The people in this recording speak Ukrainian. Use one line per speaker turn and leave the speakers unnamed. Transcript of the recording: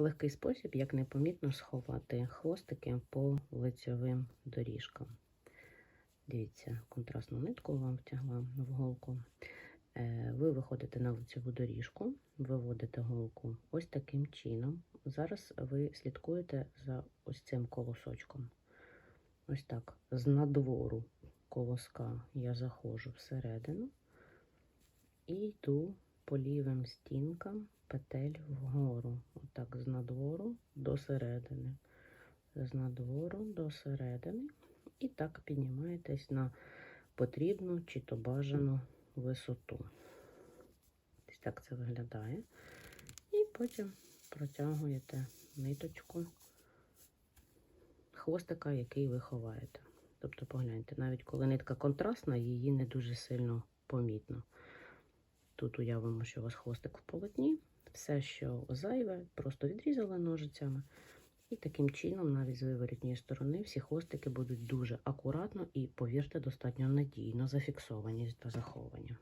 легкий спосіб, як непомітно сховати хвостики по лицьовим доріжкам. Дивіться, контрастну нитку вам втягла в голку. Е, Ви виходите на лицеву доріжку, виводите голку ось таким чином. Зараз ви слідкуєте за ось цим колосочком. Ось так, з надвору колоска я заходжу всередину і йду по лівим стінкам петель вгору. Отак, до середини. З надвору до середини. І так піднімаєтесь на потрібну чи то бажану висоту. Ось так це виглядає. І потім протягуєте ниточку хвостика, який ви ховаєте. Тобто, погляньте, навіть коли нитка контрастна, її не дуже сильно помітно. Тут уявимо, що у вас хвостик в полотні, все, що зайве, просто відрізали ножицями. І таким чином, навіть з виворітньої сторони, всі хвостики будуть дуже акуратно і, повірте, достатньо надійно зафіксовані та заховані.